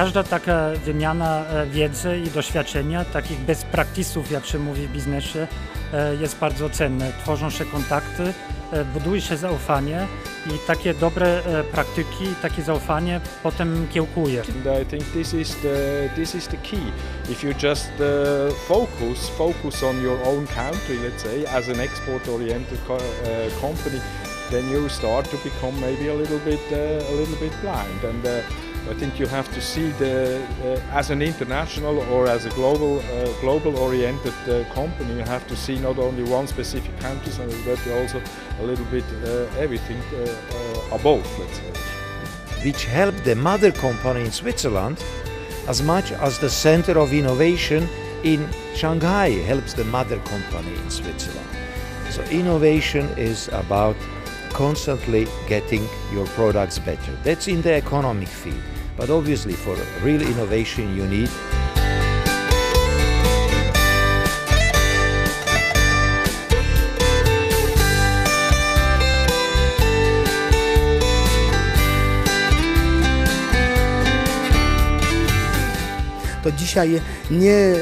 każda taka wymiana e, wiedzy i doświadczenia, takich best practice'ów, jak się mówi w biznesie, e, jest bardzo cenne. Tworzą się kontakty, e, buduje się zaufanie i takie dobre praktyki, takie zaufanie potem kiełkuje. I think this is the this is the key. If you just focus focus on your own country, let's say, as an export-oriented co- company, then you start to become maybe a little bit a little bit blind. And I think you have to see the uh, as an international or as a global uh, global oriented uh, company, you have to see not only one specific country, but also a little bit uh, everything uh, uh, above, let's say. which help the mother company in Switzerland as much as the center of innovation in Shanghai helps the mother company in Switzerland. So innovation is about constantly getting your products better. That's in the economic field. But obviously for real innovation you need to dzisiaj nie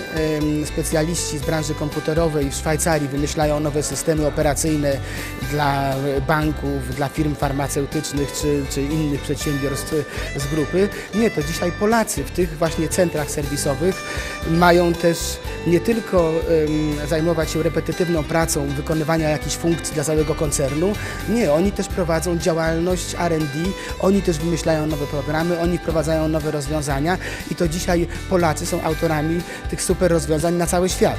specjaliści z branży komputerowej w Szwajcarii wymyślają nowe systemy operacyjne dla banków, dla firm farmaceutycznych czy, czy innych przedsiębiorstw z grupy. Nie, to dzisiaj Polacy w tych właśnie centrach serwisowych mają też nie tylko zajmować się repetytywną pracą wykonywania jakichś funkcji dla całego koncernu, nie, oni też prowadzą działalność R&D, oni też wymyślają nowe programy, oni wprowadzają nowe rozwiązania i to dzisiaj Polacy są autorami tych super rozwiązań na cały świat.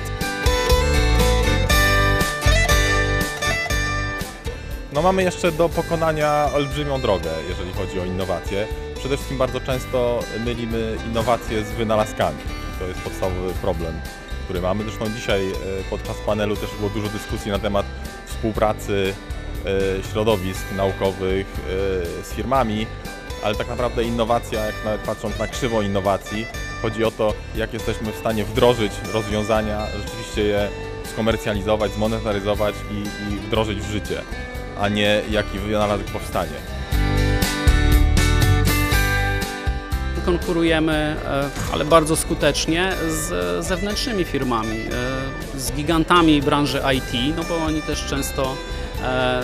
No mamy jeszcze do pokonania olbrzymią drogę, jeżeli chodzi o innowacje. Przede wszystkim bardzo często mylimy innowacje z wynalazkami. To jest podstawowy problem, który mamy. Zresztą dzisiaj e, podczas panelu też było dużo dyskusji na temat współpracy e, środowisk naukowych e, z firmami, ale tak naprawdę innowacja, jak nawet patrząc na krzywą innowacji, chodzi o to, jak jesteśmy w stanie wdrożyć rozwiązania, rzeczywiście je skomercjalizować, zmonetaryzować i, i wdrożyć w życie a nie jaki wynalazek powstanie. konkurujemy, e, ale bardzo skutecznie z zewnętrznymi firmami, e, z gigantami branży IT, no bo oni też często e,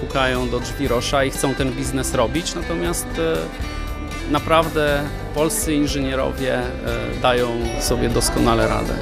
pukają do drzwi Rosza i chcą ten biznes robić, natomiast naprawdę polscy inżynierowie e, dają sobie doskonale radę.